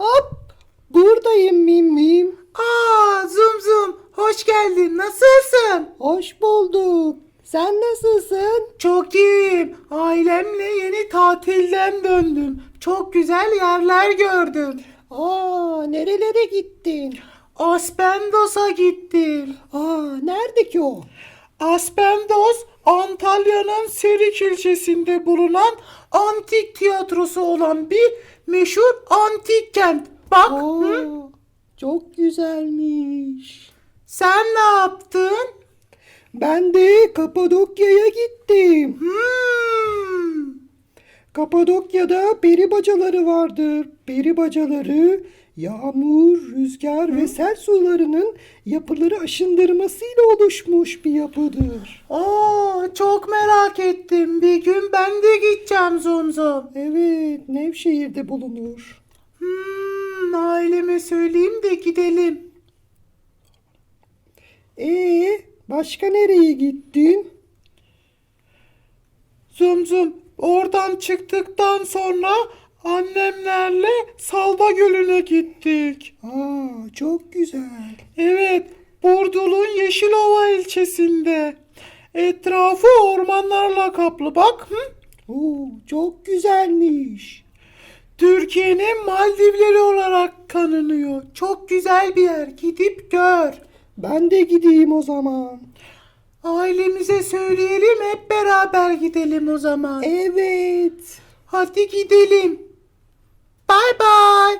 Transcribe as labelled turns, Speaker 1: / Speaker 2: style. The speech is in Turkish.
Speaker 1: Hop buradayım mim mim. Aa zum zum hoş geldin nasılsın? Hoş bulduk. Sen nasılsın?
Speaker 2: Çok iyiyim. Ailemle yeni tatilden döndüm. Çok güzel yerler gördüm.
Speaker 1: Aa nerelere gittin?
Speaker 2: Aspendos'a gittim.
Speaker 1: Aa nerede ki o?
Speaker 2: Aspendos, Antalya'nın Serik ilçesinde bulunan antik tiyatrosu olan bir meşhur antik kent. Bak,
Speaker 1: Aa,
Speaker 2: hı?
Speaker 1: çok güzelmiş.
Speaker 2: sen ne yaptın?
Speaker 1: Ben de Kapadokya'ya gittim.
Speaker 2: Hmm.
Speaker 1: Kapadokya'da peri bacaları vardır. Peri bacaları yağmur, rüzgar ve sel sularının yapıları aşındırmasıyla oluşmuş bir yapıdır.
Speaker 2: Aa, çok merak ettim. Bir gün ben de gideceğim Zomzom.
Speaker 1: Evet, Nevşehir'de bulunur.
Speaker 2: Hmm, aileme söyleyeyim de gidelim.
Speaker 1: Ee, başka nereye gittin?
Speaker 2: Zum zum oradan çıktıktan sonra annemlerle Salda Gölü'ne gittik.
Speaker 1: Aa, çok güzel.
Speaker 2: Evet, Burdul'un Yeşilova ilçesinde. Etrafı ormanlarla kaplı bak. Hı?
Speaker 1: Oo, çok güzelmiş.
Speaker 2: Türkiye'nin Maldivleri olarak tanınıyor. Çok güzel bir yer. Gidip gör.
Speaker 1: Ben de gideyim o zaman.
Speaker 2: Ailemize söyleyelim hep beraber gidelim o zaman.
Speaker 1: Evet.
Speaker 2: Hadi gidelim.
Speaker 1: Bay bay.